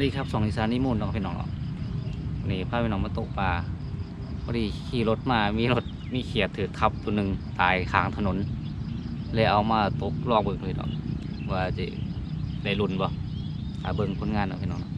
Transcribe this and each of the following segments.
นี่ครับสองอีสานนิมนต์น้องพี่น้องเนาะนี่พาพี่น้องมาตกปลาพอดีขี่รถมามีรถมีเขียดถือทับตัวหนึ่งตายข้างถนนเลยเอามาตกลองเบิ่งพี่น้องว่าจะได้รุ่นบ่หาเบิ่งผลงานเนาะพี่น้องเนาะ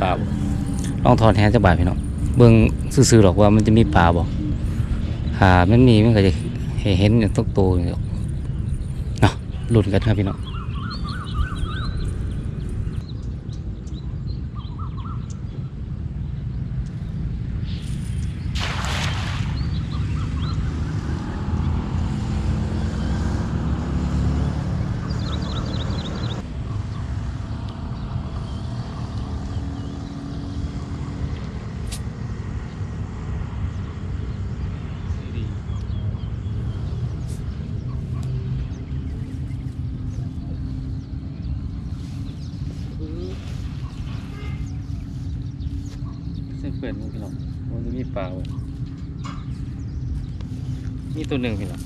ปลาบ่ลองถอนแหจากบาทพี่น้องเบิ่งซื่อๆหรอกว่ามันจะมีป่าบ่หามันมีมันก็จะเห็นอย่างตุกตัวอยู่ดอกเนาะลุ้นกันครับพี่น้อง เส้นเพื่อนพี่น้องมันจะมี ปลาบ่มีตัวหนึ่งพี่น้อง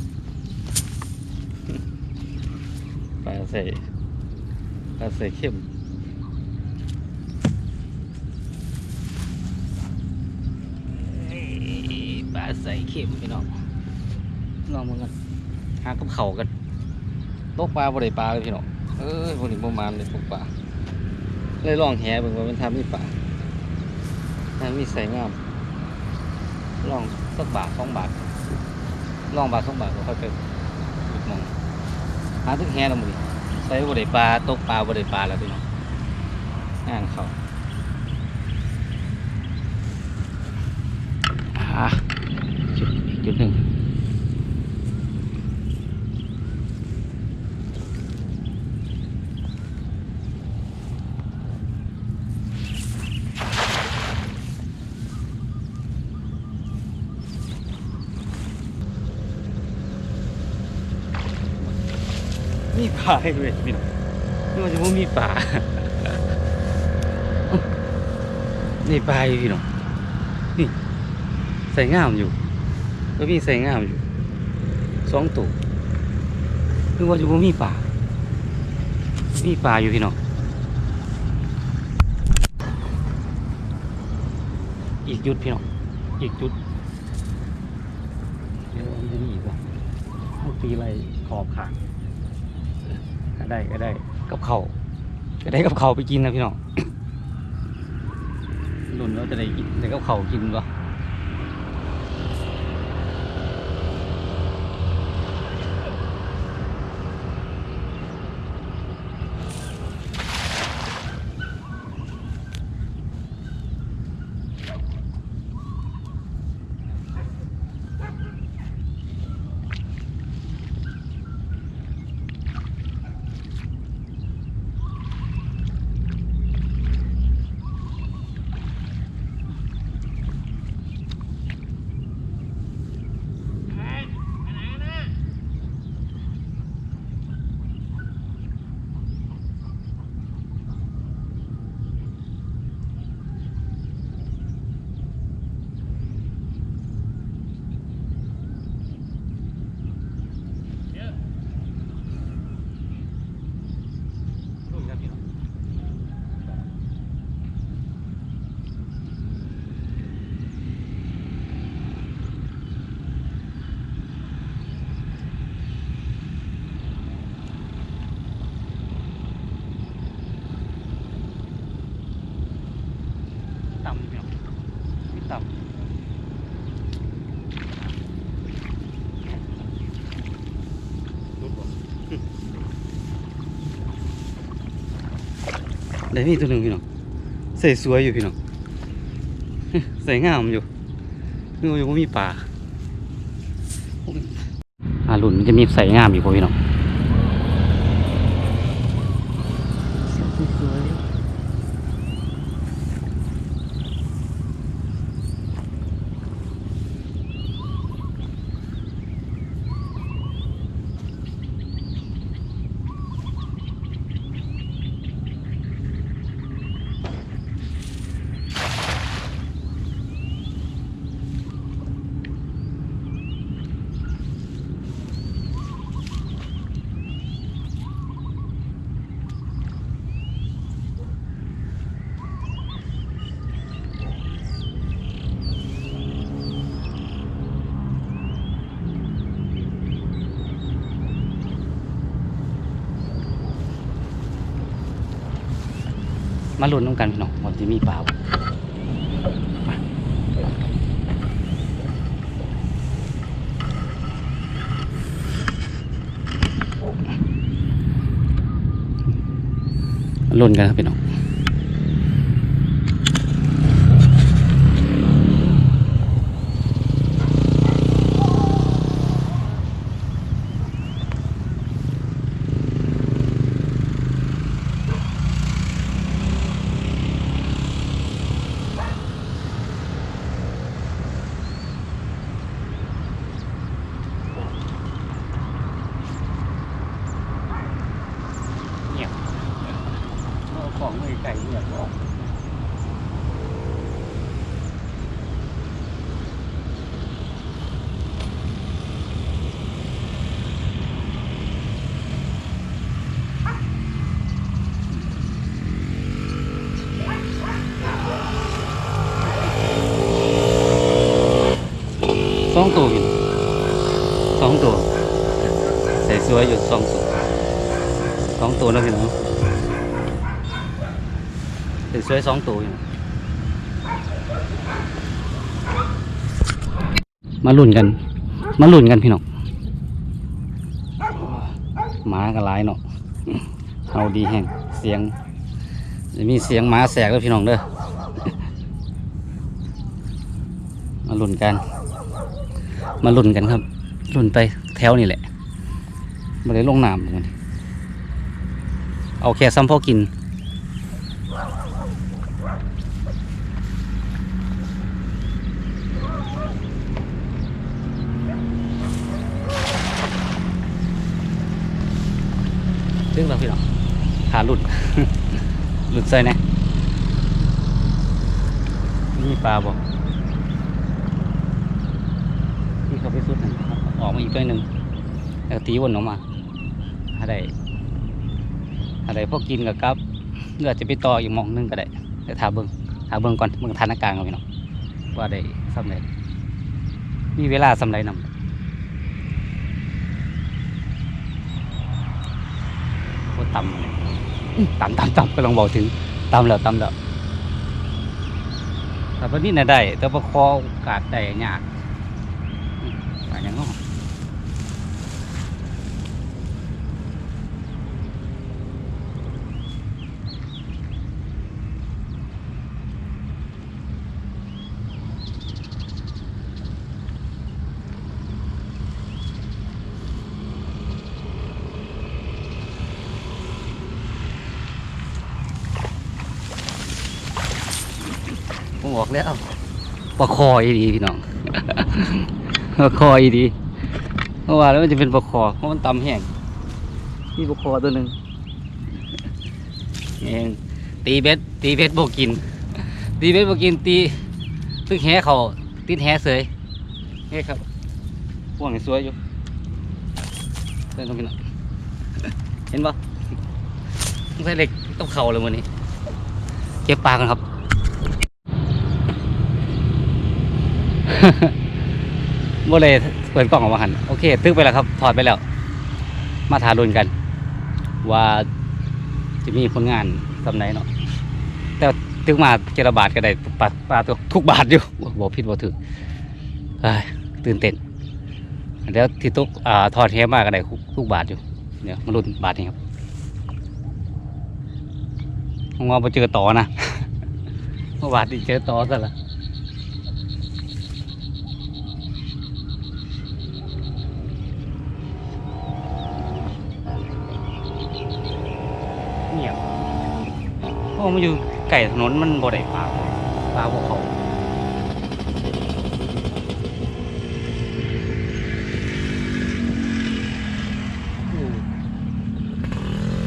ปลาใส่ปลาใส่เข้มปลาใส่เข้มพี่น้องลองมากันหากับเข่ากันตกปลาบ่ได้ปลาเลยพี่น้องเอ้ยพวกนี้ประมาณเลยตกปลาเลยลองแหเบิ่งว่ามันทำมีปลาถ้ามีใส่งาม ลองสักบาทสองบาทลองบาทสองบาทก็ค่อยไปอุดมองหาทุกแห่ลงมือใส่บริปลาตกปลาบริปลาแล้วพี่น้องงานเขาอ่าจุดอีกจุดหนึ่ง มีปลาให้ด้วยพี่น้องนี่มันจะว่มีปลานี่ปลาอยู่พี่น้องนี่ใส่งามอยู่ก็มีใส่งามอยู่สองตัวนึกว่าจะว่มีปลามีปลาอยู่พี่น้องอีกจุดพี่น้องอีกจุดเดี๋ยวมันจะมีอีกว่ะตีอะไรขอบขาง ได้ก็ได้กับเขาก็ได้กับเขาไปกินนะพี่น้องรุ่นเราจะได้กินได้กับเขากินปะรุ่นครับพี่น้องต่ำพี่น้องไม่ต่ำ ได้มีตัวหนึ่งพี่น้องใส่สวยอยู่พี่น้องใส่งามอยู่นึกว่าอยู่ว่ามีป่าอ่าหลุนมันจะมีใส่งามอยู่พอพี่น้อง สวย มาลุ้นน้ำกันพี่น้องว่าจะมีเปล่ามามาลุ้นกันครับพี่น้องเงียบเอาของไม่ไก่เงียบออก สองตัวอยู่สองตัว ใส่สวยอยู่สองตัวสองตัวนะพี่น้องใส่สวยสองตัวอยู่มาลุ่นกัน มาลุ่นกันพี่น้องหมาก็หลายเนาะเอาดีแห้งเสียงจะมีเสียงหมาแสกแล้วพี่น้องเด้อมาลุ่นกัน มาลุ่นกันครับลุ่นไปแถวนี่แหละมาเลยลงน้ำนเอาแค่ซ้ำพอกินซึ่องเราพี่น้องขาหลุด หลุดใส่แนะมีปลาบ่ที่เขาไปสุดนั่น ออกมาอีกตัวหนึ่งแล้วตีวนออกมาอะไรอะไรพวกกินกับกับเลือดจะไปต่ออีกหมองหนึงก็ได้แต่ถาเบิ้งถาเบิ้งก่อนเบิ้งทานอาการก่อนพี่น้องว่าได้สำเร็จมีเวลาสำเร็จนำโคตรต่ำต่ำต่ำต่ำก็ลองบอกถึงต่ำแล้วต่ำแล้วแต่วันนี้น่ะได้ แต่ประคอกาสได้ยากอื้อไปยังง้อผมบอก แล้วประคออีดีพี่น้องประคออีดีเพราะว่าแล้วมันจะเป็นประคอเพราะมันต่ำแห้งนี่ประคอตัวหนึ่งเองตีเบ็ดตีเบ็ดโบกิน ตีเบ็ดโบกินตีตึกแหเขาติดแหเสยเฮ้ครับพวกนี้สวยอยู่เดินตรงนี้น่อยเห็นปะใส่เหล็กต้องเข่าเลยวันนี้ เก็บปลากันครับ บ่เลยเปิดกล้องออกมาหันโอเคตึกไปแล้วครับถอดไปแล้ว มาทารุนกัน ว่าจะมีผลงานสำไหนเนาะแต่ตึกมาเจรบาทก็ได้ปลาปลาตัวทุกบาทอยู่บอกผิดบอกถึกเอ้ยตื่นเต้นแล้วที่ตุกอ่าถอดเทมาก็ได้ทุกบาทอยู่เดี๋ยมาลุนบาทนี้ครับงอไปเจอต่อนะเมื่อบาทนี้เจอต่อซะละ อ้มันอยู่ไก่ถนนมันบ่ได้ปลาปลาบ่เขา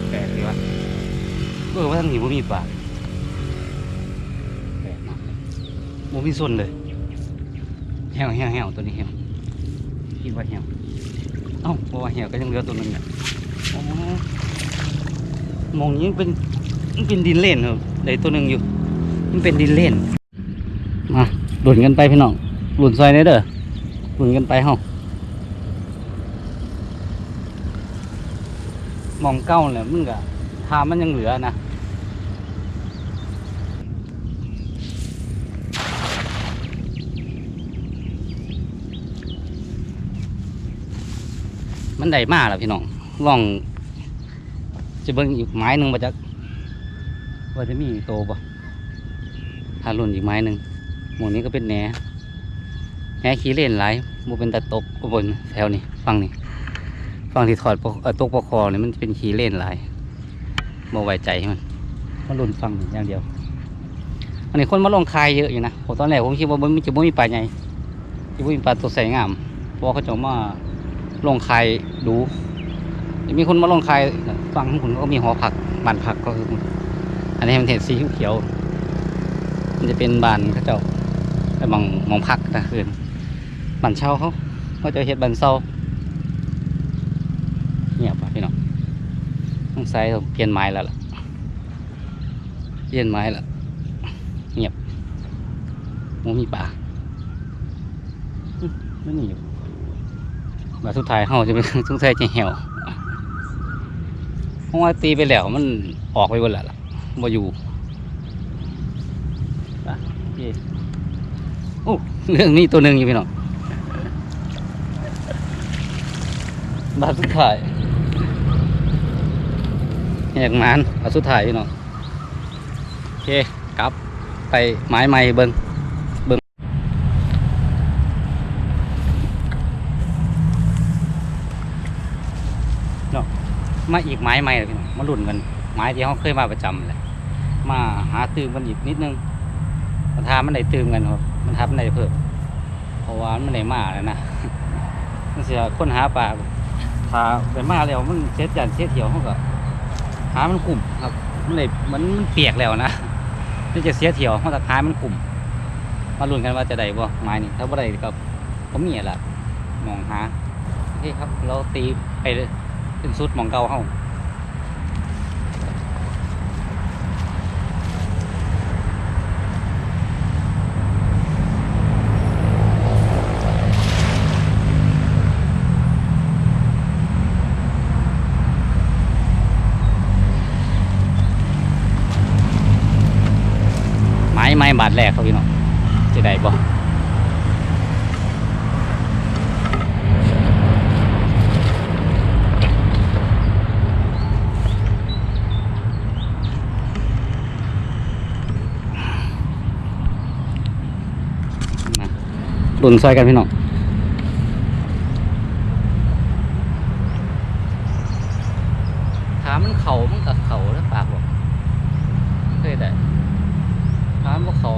แปลกดีวะเออว่าทางนี้บ่มีปลาแปลกมากบ่มีส่วนเลยแห้วแห้วแห้วตัวนี้แห้วคิดว่าแห้วเอ้าบ่ว่าแห้วก็ยังเหลือตัวนึงอะอ๋อมองนี้เป็น มันเป็นดินเล่นครับได้ตัวหนึ่งอยู่ มันเป็นดินเล่น มาหลุนกันไปพี่น้องหลุนซอยนี้เด้อหลุนกันไปเฮามองเก้าเลยมึงกะทามันยังเหลือนะมันได้มากแล้วพี่น้องลองจะเบิ่งอีกไม้หนึ่งมาจาก ว่าจะมีโตปะถ้าหล่นอีกไม้หนึ่งหมวนี้ก็เป็นแหนแหนขี้เล่นหลายโมเป็นตะตกบนแถวนี้ฟังนี่ฟังที่ถอดปกเอ่อตกปกคอนี่มันเป็นขี้เล่นหลายโมไว้ใจมันมันหล่นฟังนี่อย่างเดียวอันนี้คนมาลงคายเยอะอยู่นะผมตอนแรกผมคิดว่ามันจะไม่มีปลาใหญ่จะไม่มีปลาตัวใสงามเพราะเขาจะมาลงคายดูมีคนมาลงคายฟังของคุณก็มีหอผักบ้านผักก็คือ อันนี้มันเห็นสีเขียว มันจะเป็นบานเขาเจ้าแต่มองมองพักนะคืนบานเช่าเขาเขาจะเห็ดบานเศร้าเงียบป่ะพี่น้องต้องใส่เปลี่ยนไม้แล้วล่ะเปลี่ยนไม้แล้วเงียบมันมีป่าไม่มีอยู่บาสุดท้ายเขาจะเป็นสุดท้ายจะเหี่ยวเพราะว่าตีไปแล้วมันออกไปหมดแล้วล่ะ บ่อยู่ปะเย่โอ้เรื่องนี้ตัวหนึ่งอยู่พี่น้องบาทสุดท้ายอยากมานเอาสุดท้ายพี่น้องโอเคกลับไปไม้ใหม่เบิงเบิงเนาะมาอีกไม้ใหม่เลยพี่น้องมาลุ่นกันไม้ที่เขาเคยมาประจำเลย มาหาตื่มกันอีกนิดนึงมันทามันได้ตื่มกันครับ มันทามันได้เพิ่มเพราะว่ามันได้มาแล้วนะมันเสียคนหาปลาถ้าไปมาแล้วมันเสียจันเสียเถียวเขาก็หามันกลุ่มครับ มันเลยมันมันเปียกแล้วนะนี่จะเสียเถี่ยวเขาจะหามันกลุ่มมาลุ้นกันว่าจะได้บ่ไม้นี่ถ้าบ่ได้ก็ผมมีแหละมองหาโอเคครับ เราตีไปเลยเป็นสุดมองเก่าเฮา ไม้ไม้บาทแรกเขาพี่น้องจะได้บ่มาดุนซอยกันพี่น้องถามมันเขามันกับเขาแล้วปากบอกเคยได้ ถามว่าเขา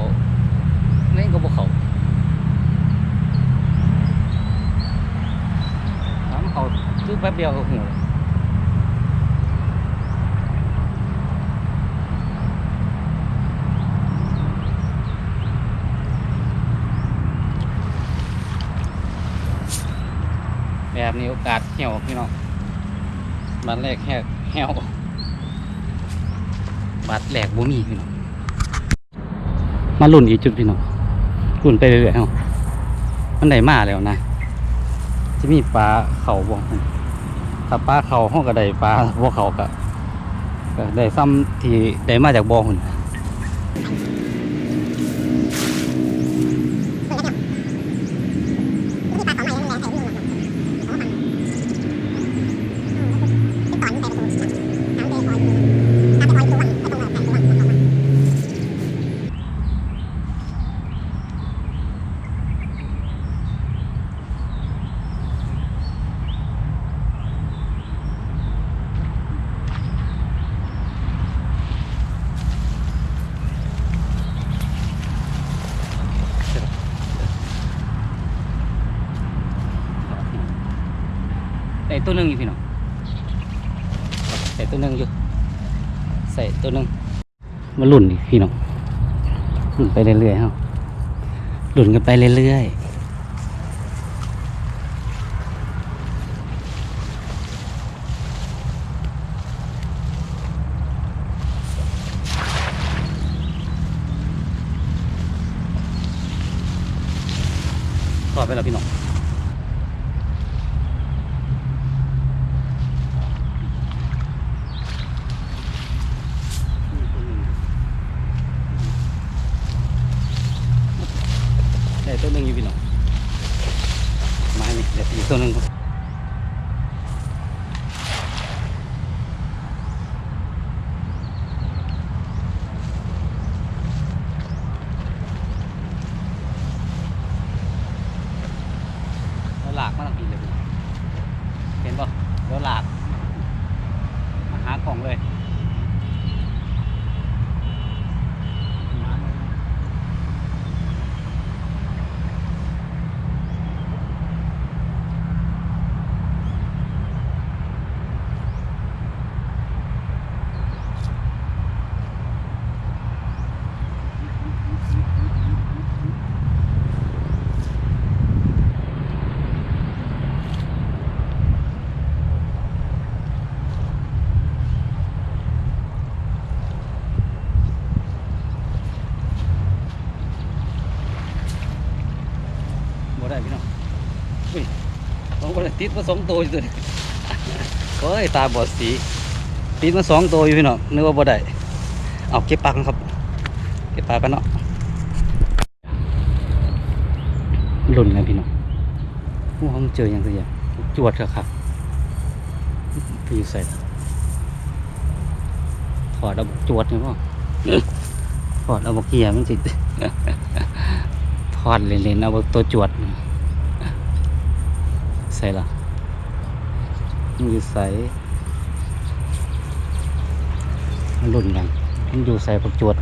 เล่นก็บอกเขาถามเขาซื้อแป๊บเดียวก็หูเลยแบบนี้โอกาสเหี่ยวพี่น้องบัตรแรกแหกเหี่ยวบัตรแรกบ่มีพี่น้องมาลุ่นอีกจุดพี่น้องลุ่นไปเรื่อยๆเอามันได้มาแล้วนะจะมีปลาเข่าบ่ ถ้าปลาเขาห้องก็ได้ปลาพวกเขาก็ก็ได้ซ้ำที่ได้มาจากบ่อหุ่น ใส่ตัวหนึ่งอยู่พี่น้องใส่ตัวหนึ่งอยู่ ใส่ตัวหนึ่งมาหลุ่นดิพี่น้องหลุ่นไปเรื่อยๆเฮาหลุ่นกันไปเรื่อยๆถอดไปแล้วพี่น้อง ได้ ตัวหนึ่งอยู่พี่น้องไม้นี่เดี๋ยวอีกตัวหนึ่งครับแล้วหลากมาทางปีเลยพี่น้องเห็นป่ะแล้วหลากมาหาของเลย บ่ได้พี่น้องอุ้ยสองคน ติดมาสองตัวอยู่ตัวนี้โอ้ยตาบอดสีติดมาสองตัวอยู่พี่น้องนึกว่าบ่ได้เอาเก็บปากครับ เก็บปากกันเนาะหล่นนะพี่น้องว่าเขาเจออย่างตัวอย่างจวดครับครับไปอยู่ใส่ถอดเอาบกจวดเนี่ยพ่อถอดเอาบกเกียร์มันสิทอดเล่นๆเอาตัวจวด ใส่ละมันอยู่ใส่มันรุ่นกันมันอยู่ใส่ประจวด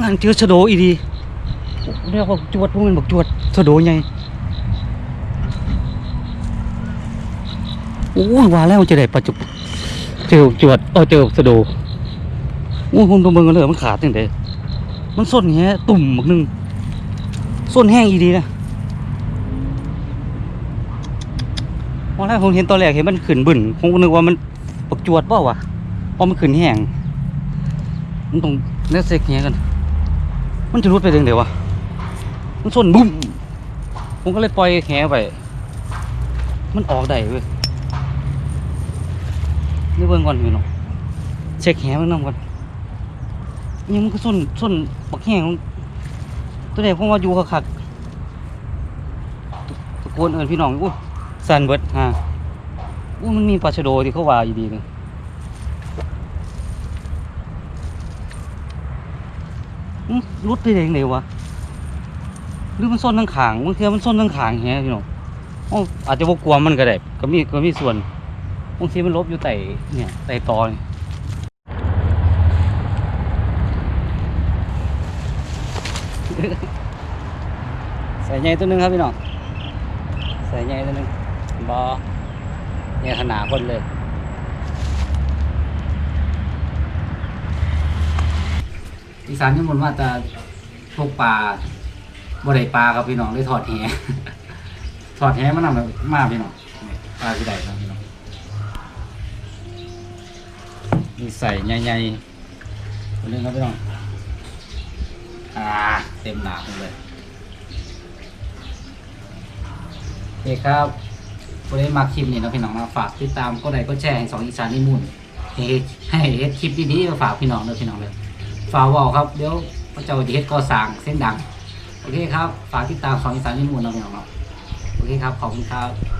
งานเจอชะโดอีดีเรียกว่าจวดพวกมันบอกจวดชะโดไงโอ้ยว่าแล้วจะได้ปัจจุเจอจวดเออเจอชะโดโอ้ยคนตัวเมืองกันเลยมันขาดจังไดมันส้นแฮตุ่มบักนึงส้นแห้งอีดีนะตอนแรกผมเห็นตอนแรกเห็นมันขึ้นบึนผมนึกว่ามันปักจวดเปล่าวะเพราะมันขึ้นแห้งมันต้องเนื้อเซ็กแห้งกัน มันจะรุดไปเรื่องเดียววะ มันส้นบุ้มผมก็เลยปล่อยแหไป มันออกได้เว้ยนี่เบิ่งก่อนพี่น้องเช็คแหมันน้ำก่อนยังมันก็ส้นส้นปักแห้งตัวไหนผมว่าอยู่คักตะโกนเอินพี่น้องอู้สันเบิดฮะอู้มันมีปลาชะโดที่เขาว่าอยู่ดีเลยอื้อ รุดไปเองเลยวะหรือมันส้นทั้งขางบางทีมันส้นทั้งขางแฮะพี่น้องอ๋ออาจจะบกกลัวมันก็ได้ก็มีก็มีส่วนบางทีมันลบอยู่ไต่เนี่ยไต่ตอนใส่ใหญ่ตัวหนึงครับพี่น้องใส่ใหญ่ตัวหนึงบอเนี่ยขนาดคนเลย สานที่มันว่าจะพวกปลาบ่ได้ปลาครับพี่น้องได้ถอดแห ถอดแหมันนำแบบมาพี่น้องนี่ปลาที่ใดครับพี่น้องนี่ใส่ใหญ่ๆตัวนึงครับพี่น้องอ่าเต็มหนาเลยโอเคครับคนได้มาคลิปนี้นะพี่น้องมาฝากติดตามก็ได้ก็แชร์ให้สองอีสานนี่มุ่นให้ให้เฮ็ดคลิปดีๆมาฝากพี่น้องเด้อพี่น้องเลย ฝากบอกครับเดี๋ยวพระเจ้าจะเฮ็ดก่อสร้างเส้นดัง โอเคครับ ฝากติดตามสองอีสานนิมูลนะพี่น้องครับโอเคครับ ขอบคุณครับ